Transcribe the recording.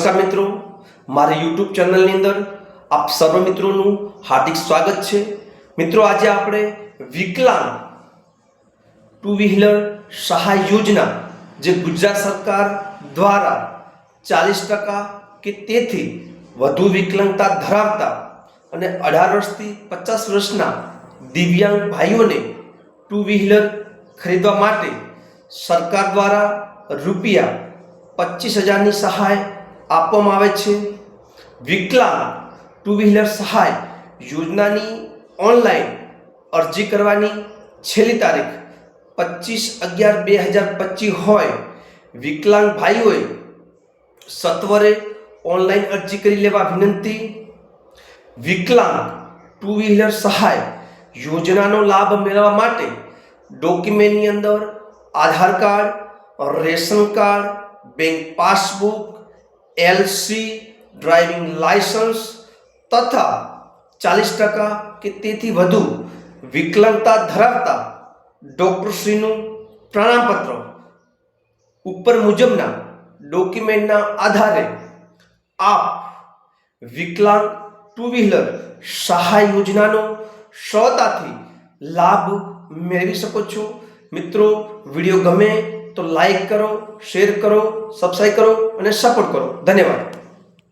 નમસ્કાર મિત્રો. મારી યુટ્યુબ ચેનલની અંદર આપ સર્વ મિત્રોનું હાર્દિક સ્વાગત છે. મિત્રો, આજે આપણે વિકલાંગ ટુ વ્હીલર સહાય યોજના જે ગુજરાત સરકાર દ્વારા ચાલીસ ટકા કે તેથી વધુ વિકલાંગતા ધરાવતા અને અઢાર વર્ષથી પચાસ વર્ષના દિવ્યાંગ ભાઈઓને ટુ વ્હીલર ખરીદવા માટે સરકાર દ્વારા રૂપિયા પચીસ હજારની સહાય આપવામાં આવે છે. વિકલાંગ ટુ વ્હીલર સહાય યોજનાની ઓનલાઈન અરજી કરવાની છેલ્લી તારીખ પચીસ અગિયાર બે હજાર પચીસ હોય. વિકલાંગ ભાઈઓએ સત્વરે ઓનલાઈન અરજી કરી લેવા વિનંતી. વિકલાંગ ટુ વ્હીલર સહાય યોજનાનો લાભ મેળવવા માટે ડોક્યુમેન્ટની અંદર Aadhaar card, ration card, bank passbook LC driving licence તથા ચાલીસ ટકા કે તેથી વધુ વિકલાંગતા ધરાવતા ડૉક્ટરશ્રીનું પ્રમાણપત્ર ઉપર મુજબના ડોક્યુમેન્ટના આધારે આપ વિકલાંગ ટુ વ્હીલર સહાય યોજનાનો સરળતાથી લાભ મેળવી શકો છો. મિત્રો, વીડિયો ગમે તો લાઈક કરો શેર કરો સબસ્ક્રાઈબ કરો અને સપોર્ટ કરો. ધન્યવાદ.